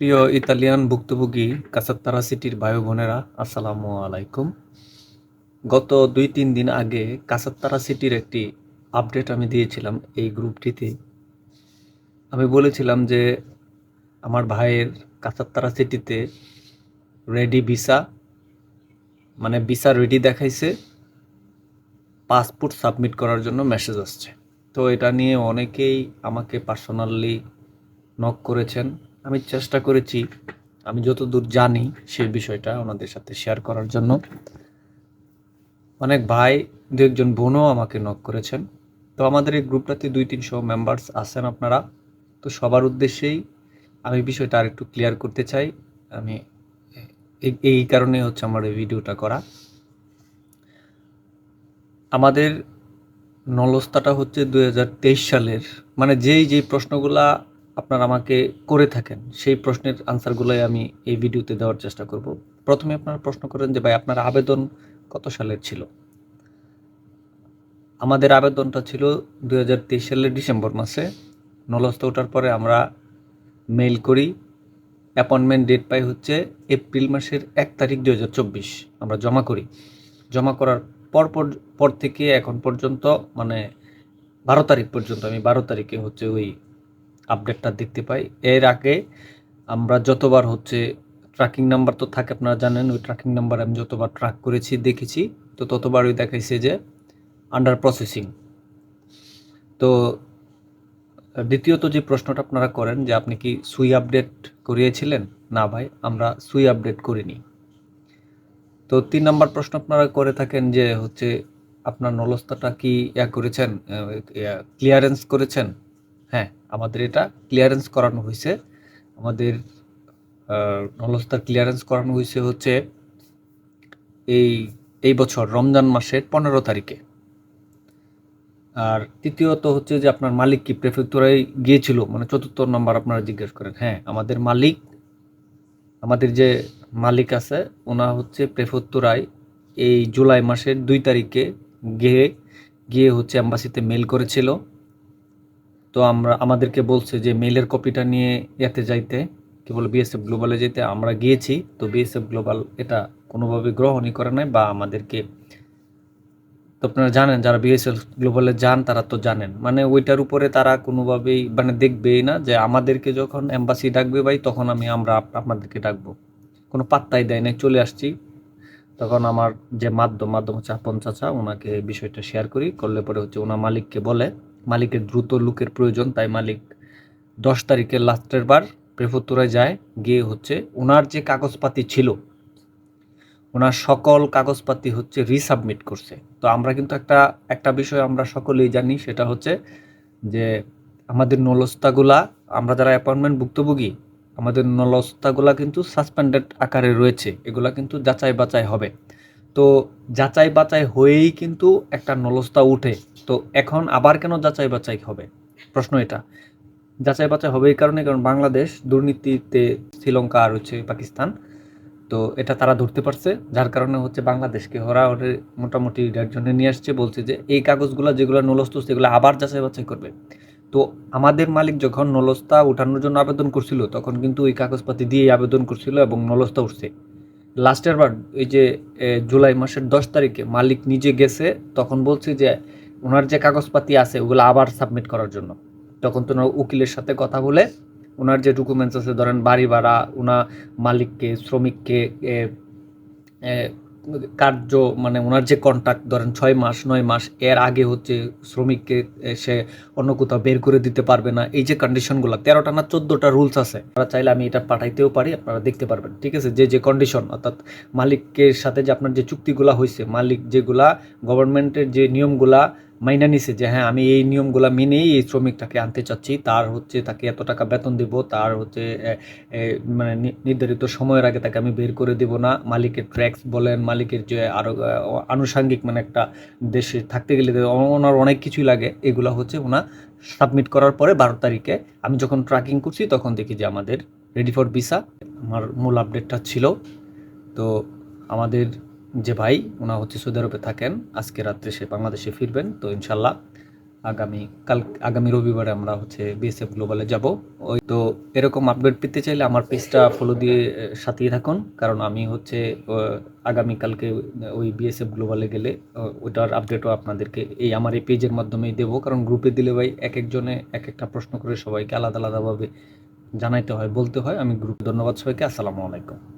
প্রিয় ইতালিয়ান ভুক্তভোগী কাসাত্তারা সিটির ভাই বোনেরা, আসসালামু আলাইকুম। গত দুই তিন দিন আগে কাসাত্তারা সিটির একটি আপডেট আমি দিয়েছিলাম এই গ্রুপটিতে। আমি বলেছিলাম যে আমার ভাইয়ের কাসাত্তারা সিটিতে রেডি ভিসা মানে ভিসা রেডি দেখাইছে পাসপোর্ট সাবমিট করার জন্য মেসেজ আসছে। তো এটা নিয়ে অনেকেই আমাকে পার্সোনালি নক করেছেন। আমি চেষ্টা করেছি, আমি যতদূর জানি সেই বিষয়টা ওনাদের সাথে শেয়ার করার জন্য। অনেক ভাই, দু একজন বোনও আমাকে নক করেছেন। তো আমাদের এই গ্রুপটাতে দুই তিনশো মেম্বার্স আছেন আপনারা। তো সবার উদ্দেশ্যেই আমি বিষয়টা আর একটু ক্লিয়ার করতে চাই। আমি এই- কারণে হচ্ছে আমার এই ভিডিওটা করা। আমাদের নলস্তাটা হচ্ছে দু হাজার তেইশ সালের মানে যেই যেই প্রশ্নগুলা আপনারা আমাকে করে থাকেন, সেই প্রশ্নের আনসারগুলোই আমি এই ভিডিওতে দেওয়ার চেষ্টা করব। প্রথমে আপনারা প্রশ্ন করেন যে, ভাই, আপনার আবেদন কত সালের ছিল? আমাদের আবেদনটা ছিল দু হাজার তেইশ সালের ডিসেম্বর মাসে। নলস্তা ওঠার পরে আমরা মেইল করি। অ্যাপয়েন্টমেন্ট ডেট পাই হচ্ছে এপ্রিল মাসের এক তারিখ দু হাজার চব্বিশ। আমরা জমা করি। জমা করার পর- পর থেকে এখন পর্যন্ত মানে বারো তারিখ পর্যন্ত, আমি বারো তারিখে হচ্ছে ওই আপডেটটা দেখতে পাই। এর আগে আমরা যতবার হচ্ছে ট্র্যাকিং নাম্বার তো থাকে, আপনারা জানেন, ওই ট্র্যাকিং নাম্বার আমি যতবার ট্র্যাক করেছি, দেখেছি, তো ততবার ওই দেখাইছে যে আন্ডার প্রসেসিং তো দ্বিতীয়ত যে প্রশ্নটা আপনারা করেন যে আপনি কি সুই আপডেট করিয়েছিলেন? না ভাই, আমরা সুই আপডেট করিনি। তো তিন নম্বর প্রশ্ন আপনারা করে থাকেন যে হচ্ছে আপনার নলস্তাটা কি ইয়া করেছেন ক্লিয়ারেন্স করেছেন? হ্যাঁ আমাদের এটা ক্লিয়ারেন্স করানো হয়েছে। আমাদের নলস্তার ক্লিয়ারেন্স করানো হয়েছে হচ্ছে এই এই বছর, রমজান মাসের পনেরো তারিখে। আর তৃতীয়ত হচ্ছে যে আপনার মালিক কি? প্রেফেক্টরায় গিয়েছিল মানে চতুর্থ নম্বর আপনারা জিজ্ঞেস করেন। হ্যাঁ আমাদের মালিক, আমাদের যে মালিক আছে, ওনা হচ্ছে প্রেফেক্টরায় এই জুলাই মাসের দুই তারিখে গিয়ে গিয়ে হচ্ছে অ্যাম্বাসিতে মেল করেছিল। তো আমরা, আমাদেরকে বলছে যে মেলের কপিটা নিয়ে এতে যাইতে, কি বলে বিএসএফ গ্লোবালে যেতে আমরা গিয়েছি, তো বিএসএফ গ্লোবাল এটা কোনোভাবে গ্রহণই করে নাই বা আমাদেরকে, তো আপনারা জানেন, যারা বিএসএফ গ্লোবালে যান, তারা তো জানেন। মানে ওইটার উপরে তারা কোনোভাবেই মানে দেখবেই না যে আমাদেরকে যখন এম্বাসি ডাকবে ভাই, তখন আমি আমরা আপনাদেরকে ডাকবো। কোনো পাত্তাই দেয় না চলে আসছি। তখন আমার যে মাধ্যম মাধ্যম হচ্ছে আপন চাচা, ওনাকে বিষয়টা শেয়ার করি, করলে পরে হচ্ছে ওনার মালিককে বলে মালিকের দ্রুত লুকের প্রয়োজন, তাই মালিক দশ তারিখে লাস্টের বার প্রেফতুরায় যায়, গিয়ে হচ্ছে ওনার যে কাগজপাতি ছিল, ওনার সকল কাগজপাতি হচ্ছে রিসাবমিট করছে। তো আমরা কিন্তু একটা একটা বিষয় আমরা সকলেই জানি, সেটা হচ্ছে যে আমাদের নলস্তাগুলা, আমরা যারা অ্যাপয়েন্টমেন্ট ভুক্তভোগী, আমাদের নলস্তাগুলা কিন্তু সাসপেন্ডেড আকারে রয়েছে, এগুলা কিন্তু যাচাই বাছাই হবে। তো যাচাই বাছাই হয়েই কিন্তু একটা নলস্তা উঠে। তো এখন আবার কেন যাচাই বাছাই হবে? প্রশ্ন এটা। যাচাই বাছাই হবে এই কারণে কারণ বাংলাদেশ দুর্নীতিতে শ্রীলঙ্কা আর হচ্ছে পাকিস্তান। তো এটা তারা ধরতে পারছে, যার কারণে হচ্ছে বাংলাদেশকে ওরা ওদের মোটামুটি রেড জোনে নিয়ে আসছে, বলছে যে এই কাগজগুলো যেগুলো নলস্ত, সেগুলো আবার যাচাই বাছাই করবে। তো আমাদের মালিক যখন নলস্তা উঠানোর জন্য আবেদন করছিল, তখন কিন্তু ওই কাগজপাতি দিয়ে আবেদন করছিল এবং নলস্তা উঠছে। লাস্টের বার ওই যে জুলাই মাসের দশ তারিখে মালিক নিজে গেছে, তখন বলছে যে, ওনার যে কাগজপাতি আছে, ওগুলো আবার সাবমিট করার জন্য। তখন তো ওনার উকিলের সাথে কথা বলে, ওনার যে ডকুমেন্টস আছে, ধরেন বাড়ি ভাড়া, ওনা মালিককে, শ্রমিককে কার্য মানে ওনার যে কন্ট্রাক্ট ধরেন ছয় মাস, নয় মাস, এর আগে হচ্ছে শ্রমিককে সে অন্য কোথাও বের করে দিতে পারবে না, এই যে কন্ডিশনগুলো তেরোটা না চোদ্দোটা রুলস আছে আপনারা চাইলে আমি এটা পাঠাইতেও পারি, আপনারা দেখতে পারবেন, ঠিক আছে? যে যে কন্ডিশন অর্থাৎ মালিকের সাথে যে আপনার যে চুক্তিগুলা হয়েছে মালিক যেগুলা গভর্নমেন্টের যে নিয়মগুলা মাইনা নিছে যে হ্যাঁ আমি এই নিয়মগুলা মেনেই এই শ্রমিকটাকে আনতে চাচ্ছি। তার হচ্ছে তাকে এত টাকা বেতন দেব, তার হচ্ছে মানে নির্ধারিত সময়ের আগে তাকে আমি বের করে দেব না। মালিকের ট্র্যাক্স বলেন, মালিকের যে আরও আনুষাঙ্গিক মানে একটা দেশে থাকতে গেলে ওনার অনেক কিছুই লাগে। এগুলো হচ্ছে ওনা সাবমিট করার পরে বারো তারিখে আমি যখন ট্র্যাকিং করছি তখন দেখি যে আমাদের রেডি ফর ভিসা, আমার মূল আপডেটটা ছিল। তো আমাদের যে ভাই ওনা হচ্ছে সৌদি আরবে থাকেন। আজকে রাত্রে সে বাংলাদেশে ফিরবেন। তো ইনশাল্লাহ আগামী কাল, আগামী রবিবারে আমরা হচ্ছে বিএসএফ গ্লোবালে যাব। ওই তো এরকম আপডেট পেতে চাইলে আমার পেজটা ফলো দিয়ে সাথেই থাকুন। কারণ আমি হচ্ছে আগামীকালকে ওই বিএসএফ গ্লোবালে গেলে ওটার আপডেটও আপনাদেরকে এই আমার এই পেজের মাধ্যমেই দেবো। কারণ গ্রুপে দিলে ভাই, এক একজনে এক একটা প্রশ্ন করে সবাইকে আলাদা আলাদাভাবে জানাইতে হয়, বলতে হয়। আমি গ্রুপ ধন্যবাদ সবাইকে। আসসালামু আলাইকুম।